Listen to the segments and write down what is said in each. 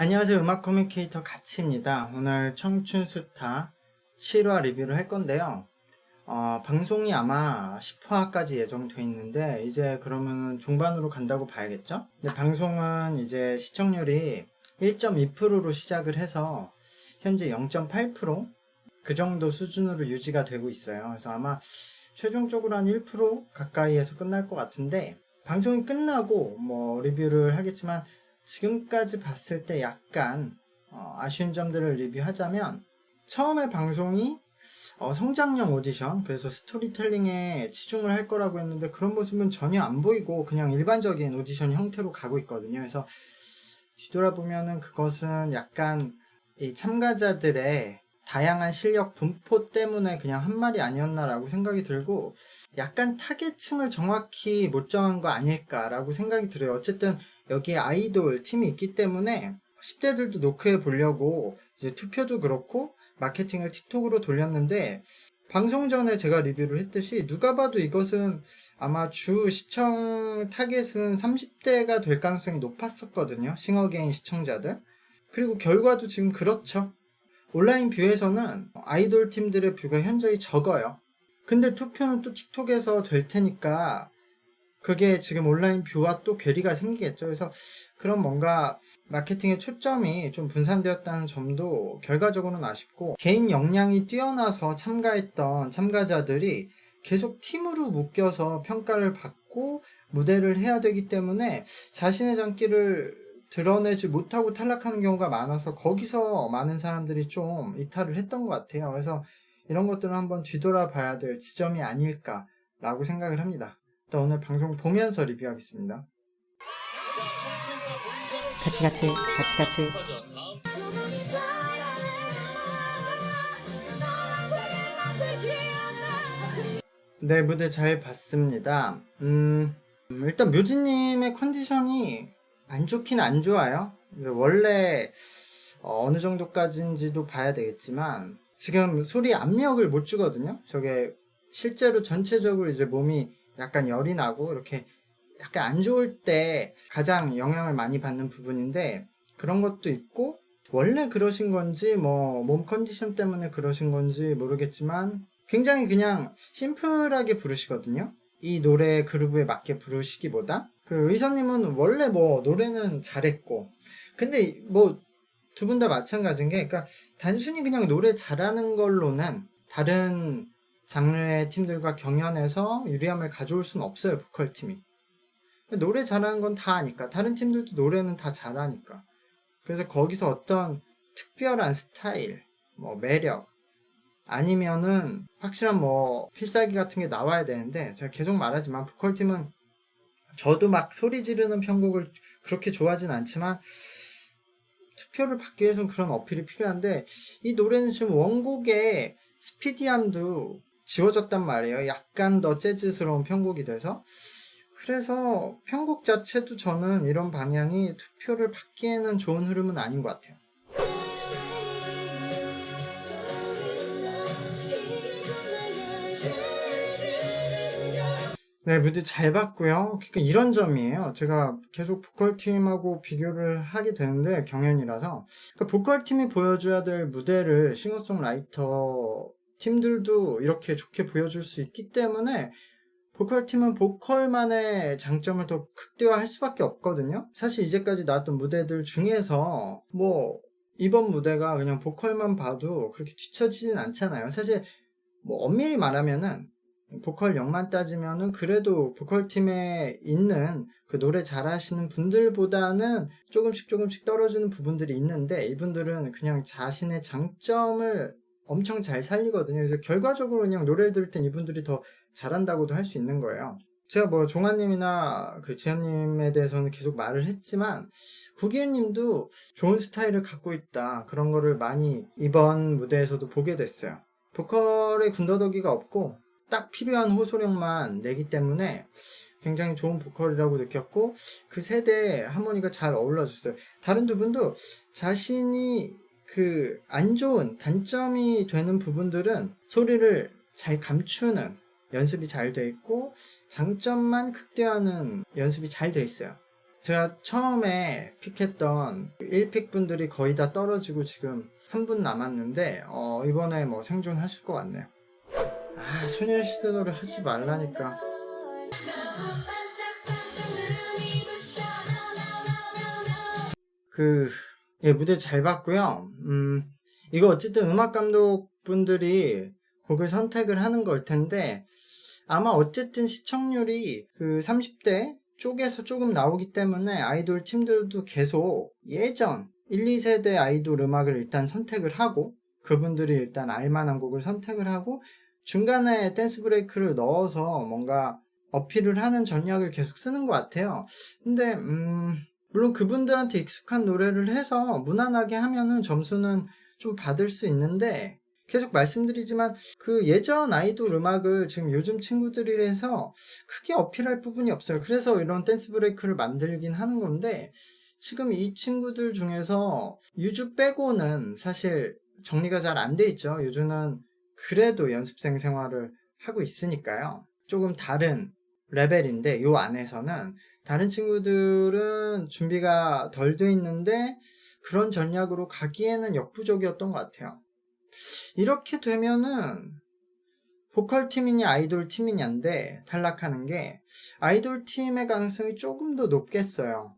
안녕하세요. 음악 커뮤니케이터 가치입니다. 오늘 청춘수타 7화 리뷰를 할 건데요. 어, 방송이 아마 10화까지 예정돼 있는데 이제 그러면 종반으로 간다고 봐야겠죠? 근데 방송은 이제 시청률이 1.2%로 시작을 해서 현재 0.8%그 정도 수준으로 유지가 되고 있어요. 그래서 아마 최종적으로 한 1% 가까이에서 끝날 것 같은데 방송이 끝나고 뭐 리뷰를 하겠지만 지금까지 봤을 때 약간 어, 아쉬운 점들을 리뷰하자면 처음에 방송이 어, 성장형 오디션 그래서 스토리텔링에 치중을 할 거라고 했는데 그런 모습은 전혀 안 보이고 그냥 일반적인 오디션 형태로 가고 있거든요. 그래서 뒤돌아보면은 그것은 약간 이 참가자들의 다양한 실력 분포 때문에 그냥 한 말이 아니었나라고 생각이 들고 약간 타겟층을 정확히 못 정한 거 아닐까라고 생각이 들어요. 어쨌든 여기에 아이돌 팀이 있기 때문에 10대들도 노크해 보려고 이제 투표도 그렇고 마케팅을 틱톡으로 돌렸는데 방송 전에 제가 리뷰를 했듯이 누가 봐도 이것은 아마 주 시청 타겟은 30대가 될 가능성이 높았었거든요. 싱어게인 시청자들. 그리고 결과도 지금 그렇죠. 온라인 뷰에서는 아이돌 팀들의 뷰가 현저히 적어요. 근데 투표는 또 틱톡에서 될 테니까 그게 지금 온라인 뷰와 또 괴리가 생기겠죠. 그래서 그런 뭔가 마케팅의 초점이 좀 분산되었다는 점도 결과적으로는 아쉽고 개인 역량이 뛰어나서 참가했던 참가자들이 계속 팀으로 묶여서 평가를 받고 무대를 해야 되기 때문에 자신의 장기를 드러내지 못하고 탈락하는 경우가 많아서 거기서 많은 사람들이 좀 이탈을 했던 것 같아요. 그래서 이런 것들은 한번 뒤돌아 봐야 될 지점이 아닐까라고 생각을 합니다. 일단 오늘 방송 보면서 리뷰하겠습니다. 같이 같이 같이 같이 네, 무대 잘 봤습니다. 음, 음, 일단 묘지님의 컨디션이 안 좋긴 안 좋아요. 원래 어, 어느 정도까지인지도 봐야 되겠지만 지금 소리 압력을 못 주거든요. 저게 실제로 전체적으로 이제 몸이 약간 열이 나고 이렇게 약간 안 좋을 때 가장 영향을 많이 받는 부분인데 그런 것도 있고 원래 그러신 건지 뭐 몸 컨디션 때문에 그러신 건지 모르겠지만 굉장히 그냥 심플하게 부르시거든요. 이 노래 그루브에 맞게 부르시기보다 그 의사님은 원래 뭐 노래는 잘했고 근데 뭐 두 분 다 마찬가지인 게 그러니까 단순히 그냥 노래 잘하는 걸로는 다른 장르의 팀들과 경연해서 유리함을 가져올 수는 없어요 보컬 팀이. 노래 잘하는 건 다 아니까 다른 팀들도 노래는 다 잘하니까. 그래서 거기서 어떤 특별한 스타일 뭐 매력 아니면은 확실한 뭐 필살기 같은 게 나와야 되는데 제가 계속 말하지만 보컬 팀은 저도 막 소리 지르는 편곡을 그렇게 좋아하진 않지만 투표를 받기 위해서는 그런 어필이 필요한데 이 노래는 지금 원곡의 스피디함도 지워졌단 말이에요. 약간 더 재즈스러운 편곡이 돼서 그래서 편곡 자체도 저는 이런 방향이 투표를 받기에는 좋은 흐름은 아닌 것 같아요. 네, 무대 잘 봤고요. 그러니까 이런 점이에요. 제가 계속 보컬 팀하고 비교를 하게 되는데 경연이라서 그러니까 보컬 팀이 보여줘야 될 무대를 싱어송라이터 팀들도 이렇게 좋게 보여줄 수 있기 때문에 보컬 팀은 보컬만의 장점을 더 극대화할 수밖에 없거든요. 사실 이제까지 나왔던 무대들 중에서 뭐 이번 무대가 그냥 보컬만 봐도 그렇게 뒤처지진 않잖아요. 사실 뭐 엄밀히 말하면은 보컬력만 따지면은 그래도 보컬 팀에 있는 그 노래 잘하시는 분들보다는 조금씩 조금씩 떨어지는 부분들이 있는데 이분들은 그냥 자신의 장점을 엄청 잘 살리거든요. 그래서 결과적으로 그냥 노래를 들을 땐 이분들이 더 잘한다고도 할 수 있는 거예요. 제가 뭐 종아님이나 그 지현님에 대해서는 계속 말을 했지만 구기현님도 좋은 스타일을 갖고 있다 그런 거를 많이 이번 무대에서도 보게 됐어요. 보컬의 군더더기가 없고 딱 필요한 호소력만 내기 때문에 굉장히 좋은 보컬이라고 느꼈고 그 세대에 하모니가 잘 어울러졌어요. 다른 두 분도 자신이 그 안 좋은 단점이 되는 부분들은 소리를 잘 감추는 연습이 잘 돼 있고 장점만 극대화하는 연습이 잘 돼 있어요. 제가 처음에 픽했던 1픽 분들이 거의 다 떨어지고 지금 한 분 남았는데 어, 이번에 뭐 생존하실 것 같네요. 아 소녀시대 노래 하지 말라니까. 그, 예, 무대 잘 봤고요. 음, 이거 어쨌든 음악 감독 분들이 곡을 선택을 하는 걸 텐데, 아마 어쨌든 시청률이 그 30대 쪽에서 조금 나오기 때문에 아이돌 팀들도 계속 예전 1, 2세대 아이돌 음악을 일단 선택을 하고, 그분들이 일단 알만한 곡을 선택을 하고, 중간에 댄스 브레이크를 넣어서 뭔가 어필을 하는 전략을 계속 쓰는 것 같아요. 근데, 음, 물론 그분들한테 익숙한 노래를 해서 무난하게 하면은 점수는 좀 받을 수 있는데 계속 말씀드리지만 그 예전 아이돌 음악을 지금 요즘 친구들이 해서 크게 어필할 부분이 없어요. 그래서 이런 댄스 브레이크를 만들긴 하는 건데 지금 이 친구들 중에서 유주 빼고는 사실 정리가 잘 안 돼 있죠. 유주는 그래도 연습생 생활을 하고 있으니까요. 조금 다른 레벨인데 요 안에서는 다른 친구들은 준비가 덜 돼 있는데 그런 전략으로 가기에는 역부족이었던 것 같아요. 이렇게 되면은 보컬 팀이냐 아이돌 팀이냐인데 탈락하는 게 아이돌 팀의 가능성이 조금 더 높겠어요.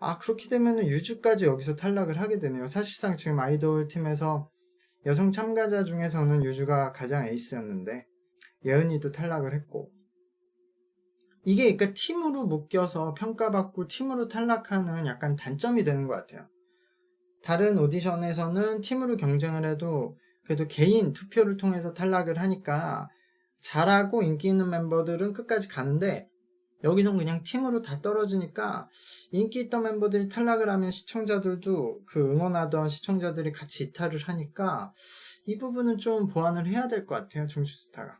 아 그렇게 되면은 유주까지 여기서 탈락을 하게 되네요. 사실상 지금 아이돌 팀에서 여성 참가자 중에서는 유주가 가장 에이스였는데 예은이도 탈락을 했고 이게 그러니까 팀으로 묶여서 평가받고 팀으로 탈락하는 약간 단점이 되는 것 같아요. 다른 오디션에서는 팀으로 경쟁을 해도 그래도 개인 투표를 통해서 탈락을 하니까 잘하고 인기 있는 멤버들은 끝까지 가는데 여기선 그냥 팀으로 다 떨어지니까 인기 있던 멤버들이 탈락을 하면 시청자들도 그 응원하던 시청자들이 같이 이탈을 하니까 이 부분은 좀 보완을 해야 될 것 같아요 중추스타가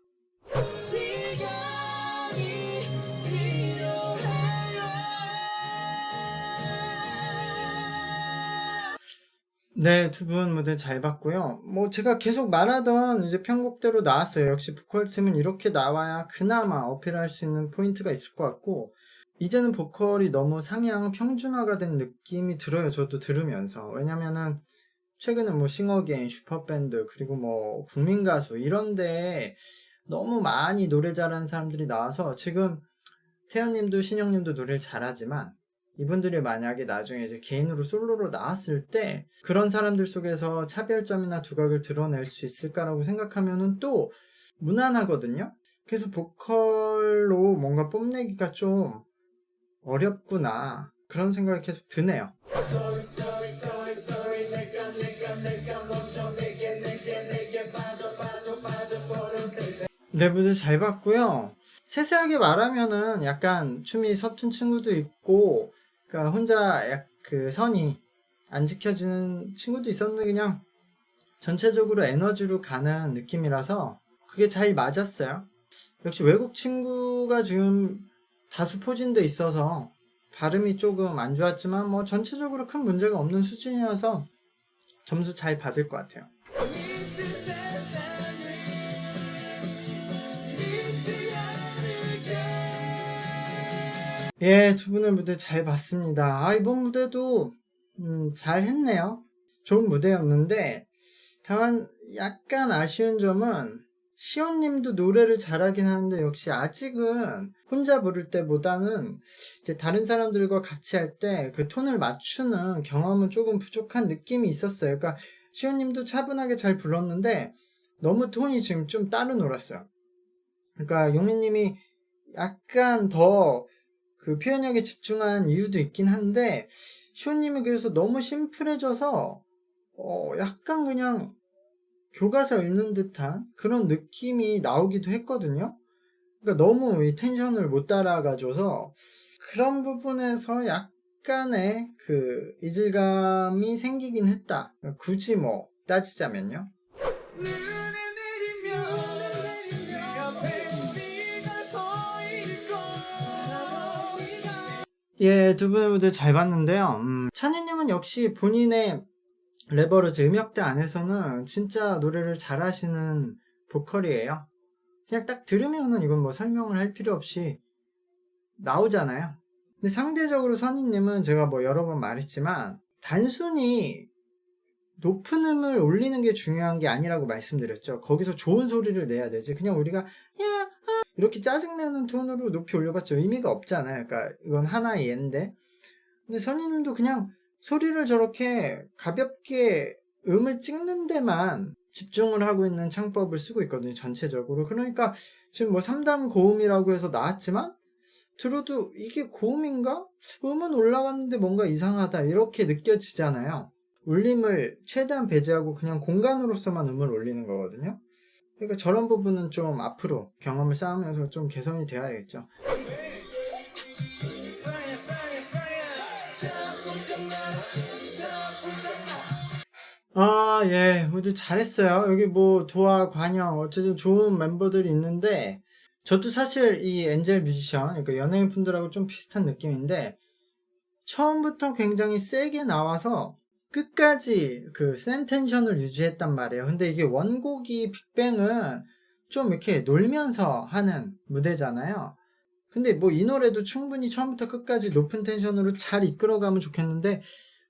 네, 두 분 무대 잘 봤고요. 뭐 제가 계속 말하던 이제 편곡대로 나왔어요. 역시 보컬 팀은 이렇게 나와야 그나마 어필할 수 있는 포인트가 있을 것 같고 이제는 보컬이 너무 상향 평준화가 된 느낌이 들어요. 저도 들으면서. 왜냐면은 최근에 뭐 싱어게인, 슈퍼밴드 그리고 뭐 국민 가수 이런데 너무 많이 노래 잘하는 사람들이 나와서 지금 태연님도 신영님도 노래를 잘하지만 이분들이 만약에 나중에 이제 개인으로 솔로로 나왔을 때 그런 사람들 속에서 차별점이나 두각을 드러낼 수 있을까라고 생각하면은 또 무난하거든요. 그래서 보컬로 뭔가 뽐내기가 좀 어렵구나 그런 생각이 계속 드네요. 네, 무대 잘 봤고요. 세세하게 말하면은 약간 춤이 서툰 친구도 있고, 그러니까 혼자 약 그 선이 안 지켜지는 친구도 있었는데 그냥 전체적으로 에너지로 가는 느낌이라서 그게 잘 맞았어요. 역시 외국 친구가 지금 다수 포진돼 있어서 발음이 조금 안 좋았지만 뭐 전체적으로 큰 문제가 없는 수준이어서 점수 잘 받을 것 같아요. 예, 두 분의 무대 잘 봤습니다. 아, 이번 무대도, 음, 잘 했네요. 좋은 무대였는데, 다만, 약간 아쉬운 점은, 시온님도 노래를 잘하긴 하는데, 역시 아직은 혼자 부를 때보다는, 이제 다른 사람들과 같이 할 때 그 톤을 맞추는 경험은 조금 부족한 느낌이 있었어요. 그러니까, 시온님도 차분하게 잘 불렀는데, 너무 톤이 지금 좀 따로 놀았어요. 그러니까, 용민님이 약간 더, 그 표현력에 집중한 이유도 있긴 한데 시호님이 그래서 너무 심플해져서 어 약간 그냥 교과서 읽는 듯한 그런 느낌이 나오기도 했거든요. 그러니까 너무 이 텐션을 못 따라가줘서 그런 부분에서 약간의 그 이질감이 생기긴 했다. 굳이 뭐 따지자면요. 예, 두 분의 무대 잘 봤는데요. 음, 찬이님은 역시 본인의 레버러즈 음역대 안에서는 진짜 노래를 잘하시는 보컬이에요. 그냥 딱 들으면은 이건 뭐 설명을 할 필요 없이 나오잖아요. 근데 상대적으로 선희님은 제가 뭐 여러 번 말했지만 단순히 높은 음을 올리는 게 중요한 게 아니라고 말씀드렸죠. 거기서 좋은 소리를 내야 되지. 그냥 우리가 야, 아, 이렇게 짜증내는 톤으로 높이 올려봤자 의미가 없잖아요. 그러니까 이건 하나의 예인데. 근데 선희님도 그냥 소리를 저렇게 가볍게 음을 찍는 데만 집중을 하고 있는 창법을 쓰고 있거든요. 전체적으로. 그러니까 지금 뭐 3단 고음이라고 해서 나왔지만 들어도 이게 고음인가? 음은 올라갔는데 뭔가 이상하다. 이렇게 느껴지잖아요. 울림을 최대한 배제하고 그냥 공간으로서만 음을 올리는 거거든요. 그러니까 저런 부분은 좀 앞으로 경험을 쌓으면서 좀 개선이 돼야겠죠. 아, 예, 모두 잘했어요. 여기 뭐, 도화, 관영, 어쨌든 좋은 멤버들이 있는데, 저도 사실 이 엔젤 뮤지션, 그러니까 연예인 분들하고 좀 비슷한 느낌인데, 처음부터 굉장히 세게 나와서 끝까지 그 센 텐션을 유지했단 말이에요. 근데 이게 원곡이 빅뱅은 좀 이렇게 놀면서 하는 무대잖아요. 근데 뭐 이 노래도 충분히 처음부터 끝까지 높은 텐션으로 잘 이끌어가면 좋겠는데,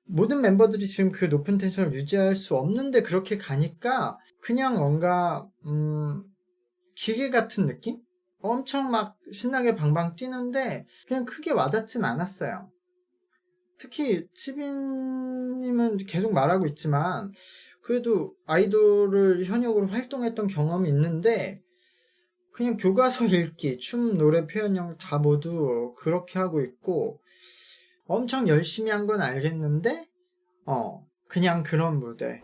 모든 멤버들이 지금 그 높은 텐션을 유지할 수 없는데 그렇게 가니까 그냥 뭔가 음 기계 같은 느낌? 엄청 막 신나게 방방 뛰는데 그냥 크게 와닿진 않았어요. 특히 치빈님은 계속 말하고 있지만 그래도 아이돌을 현역으로 활동했던 경험이 있는데 그냥 교과서 읽기, 춤, 노래 표현력 다 모두 그렇게 하고 있고 엄청 열심히 한 건 알겠는데, 어, 그냥 그런 무대.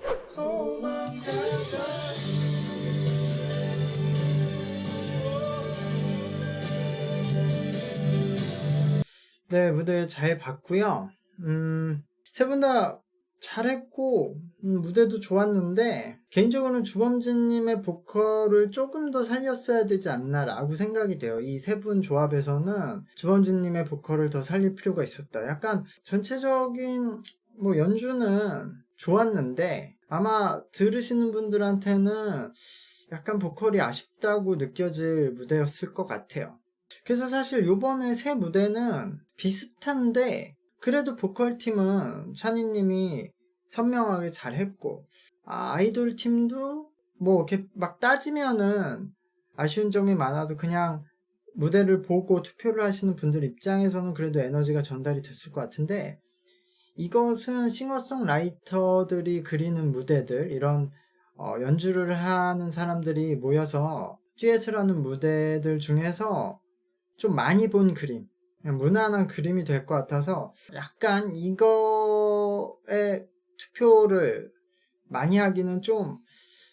네, 무대 잘 봤고요. 음, 세 분 다 잘했고, 음, 무대도 좋았는데, 개인적으로는 주범진님의 보컬을 조금 더 살렸어야 되지 않나라고 생각이 돼요. 이 세 분 조합에서는 주범진님의 보컬을 더 살릴 필요가 있었다. 약간 전체적인 뭐 연주는 좋았는데, 아마 들으시는 분들한테는 약간 보컬이 아쉽다고 느껴질 무대였을 것 같아요. 그래서 사실 요번에 새 무대는 비슷한데 그래도 보컬 팀은 찬이님이 선명하게 잘 했고 아, 아이돌 팀도 뭐 이렇게 막 따지면은 아쉬운 점이 많아도 그냥 무대를 보고 투표를 하시는 분들 입장에서는 그래도 에너지가 전달이 됐을 것 같은데 이것은 싱어송라이터들이 그리는 무대들 이런 어, 연주를 하는 사람들이 모여서 듀엣을 무대들 중에서 좀 많이 본 그림, 무난한 그림이 될 것 같아서 약간 이거에 투표를 많이 하기는 좀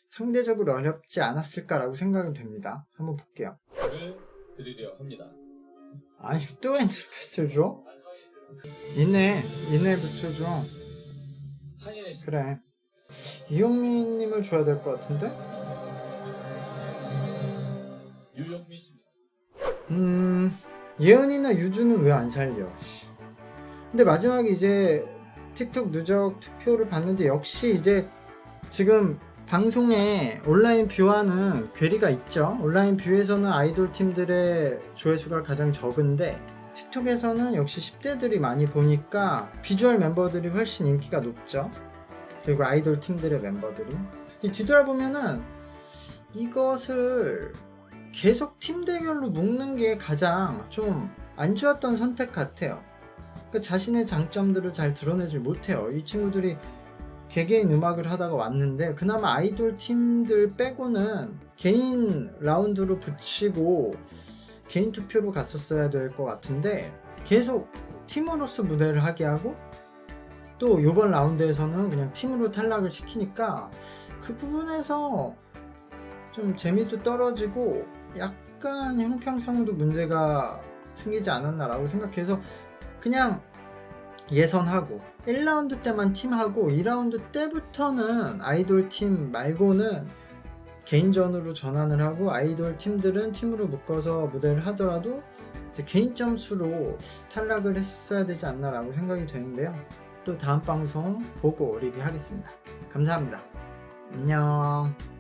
상대적으로 어렵지 않았을까라고 생각이 됩니다. 한번 볼게요. 를 드리려 합니다. 아니 또 엔젤 패스를 줘? 이네, 이네 붙여줘. 그래. 이용민님을 줘야 될 것 같은데? 유영민 씨입니다. 음, 예은이나 유주는 왜 안 살려? 씨. 근데 마지막에 이제 틱톡 누적 투표를 봤는데 역시 이제 지금 방송에 온라인 뷰와는 괴리가 있죠. 온라인 뷰에서는 아이돌 팀들의 조회수가 가장 적은데 틱톡에서는 역시 10대들이 많이 보니까 비주얼 멤버들이 훨씬 인기가 높죠. 그리고 아이돌 팀들의. 근데 뒤돌아보면은 이것을 계속 팀 대결로 묶는 게 가장 좀 안 좋았던 선택 같아요. 그러니까 자신의 장점들을 잘 드러내질 못해요. 이 친구들이 개개인 음악을 하다가 왔는데 그나마 아이돌 팀들 빼고는 개인 라운드로 붙이고 개인 투표로 갔었어야 될 것 같은데 계속 팀으로서 무대를 하게 하고 또 이번 라운드에서는 그냥 팀으로 탈락을 시키니까 그 부분에서 좀 재미도 떨어지고 약간 형평성도 문제가 생기지 않았나라고 생각해서 그냥 예선하고 1라운드 때만 팀하고 2라운드 때부터는 아이돌 팀 말고는 개인전으로 전환을 하고 아이돌 팀들은 팀으로 묶어서 무대를 하더라도 개인 점수로 탈락을 했어야 되지 않나라고 생각이 되는데요. 또 다음 방송 보고 리뷰하겠습니다. 감사합니다. 안녕.